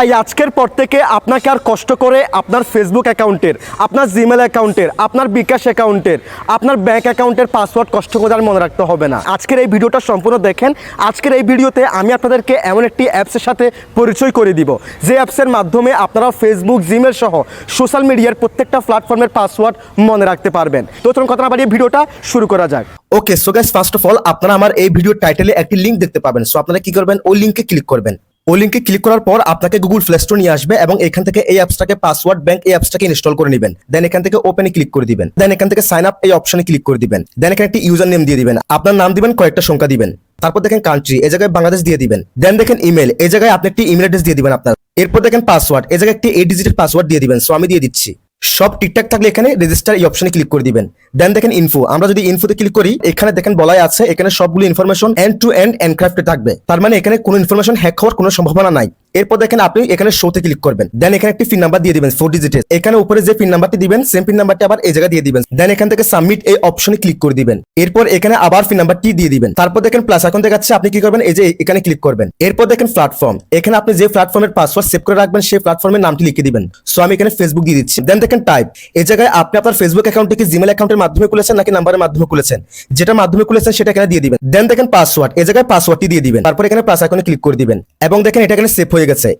ভাই, আজকের পর থেকে আপনাকে আর কষ্ট করে আপনার ফেসবুক অ্যাকাউন্টের, আপনার জিমেল অ্যাকাউন্টের, আপনার বিকাশ অ্যাকাউন্টের, আপনার ব্যাঙ্ক অ্যাকাউন্টের পাসওয়ার্ড কষ্ট করে আর মনে রাখতে হবে না। আজকের এই ভিডিওটা সম্পূর্ণ দেখেন। আজকের এই ভিডিওতে আমি আপনাদেরকে এমন একটি অ্যাপসের সাথে পরিচয় করে দিব। যে অ্যাপসের মাধ্যমে আপনারা ফেসবুক জিমেল সহ সোশ্যাল মিডিয়ার প্রত্যেকটা প্ল্যাটফর্মের পাসওয়ার্ড মনে রাখতে পারবেন। তো চলুন কথা বাড়িয়ে ভিডিওটা শুরু করা যাক। Okay so guys first of all আপনারা আমার এই ভিডিও টাইটেলে একটি লিংক দেখতে পাবেন। সো আপনারা কি করবেন? ওই লিংকে ক্লিক করবেন। ওই লিঙ্কে ক্লিক করার পর আপনাকে গুগল প্লে স্টোর নিয়ে আসবে এবং এখান থেকে এই অ্যাপসটাকে পাসওয়ার্ড ব্যাংক এই অ্যাপসটাকে ইনস্টল করে নেবেন। দেন এখান থেকে ওপেনে ক্লিক করে দিবেন। দেন এখান থেকে সাইন আপ এই অপশনে ক্লিক করে দিবেন। দেন এখানে একটি ইউজার নেম দিয়ে দিবেন। আপনার নাম দিবেন, কয়েকটা সংখ্যা দিবেন। তারপর দেখেন কান্ট্রি এই জায়গায় বাংলাদেশ দিয়ে দিবেন। দেন দেখেন ইমেল এ জায়গায় আপনি একটি ইমেল অ্যাড্রেস দিয়ে দিবেন আপনার। এরপর দেখেন পাসওয়ার্ড এ জায়গায় একটি এইট ডিজিটের পাসওয়ার্ড দিয়ে দিবেন। সো আমি দিয়ে দিচ্ছি। সব ঠিকঠাক থাকলে এখানে রেজিস্টার এই অপশনে ক্লিক করে দিবেন। দেন দেখেন ইনফো আমরা যদি ইনফোতে ক্লিক করি, এখানে দেখেন বলাই আছে, এখানে সবগুলো ইনফরমেশন এন্ড টু এন্ড এনক্রাফটে থাকবে। তার মানে এখানে কোনো ইনফরমেশন হ্যাক হওয়ার কোনো সম্ভাবনা নাই। এরপর দেখেন আপনি এখানে শোতে ক্লিক করবেন। দেন এখানে একটি পিন নাম্বার দিয়ে দিবেন ফোর ডিজিটের এখানে উপরে যে পিন নাম্বারটি দিবেন সেম পিন নাম্বারটি আবার এই জায়গায় দিয়ে দিবেন। দেন এখান থেকে সাবমিট এই অপশনে ক্লিক করে দিবেন। এরপর এখানে আবার পিন নাম্বারটি দিয়ে দিবেন। তারপর দেখেন প্লাস এখন দেখাচ্ছে, আপনি কি করবেন? এই যে এখানে ক্লিক করবেন। এরপর দেখেন প্ল্যাটফর্ম এখানে আপনি যে প্ল্যাটফর্মের পাসওয়ার্ড সেভ করে রাখবেন, সেই প্ল্যাটফর্মের নামটি লিখে দিবেন। সো আমি এখানে ফেসবুক দিয়ে দিচ্ছি। দেন দেখেন টাইপ এই জায়গায় আপনি আপনার ফেসবুক অ্যাকাউন্টে কি জিমেল অ্যাকাউন্টের মাধ্যমে খুলেছেন নাকি নাম্বারের মাধ্যমে খুলেছেন? যেটা মাধ্যমে খুলেছেন সেটা এখানে দিয়ে দিবেন। দেন দেখেন পাসওয়ার্ড এই জায়গায় পাসওয়ার্ডটি দিয়ে দিবেন। তারপর এখানে প্লাস আইকনে ক্লিক করে দিবেন। এবং দেখেন এটা এখানে সেভ হয়ে গেছে।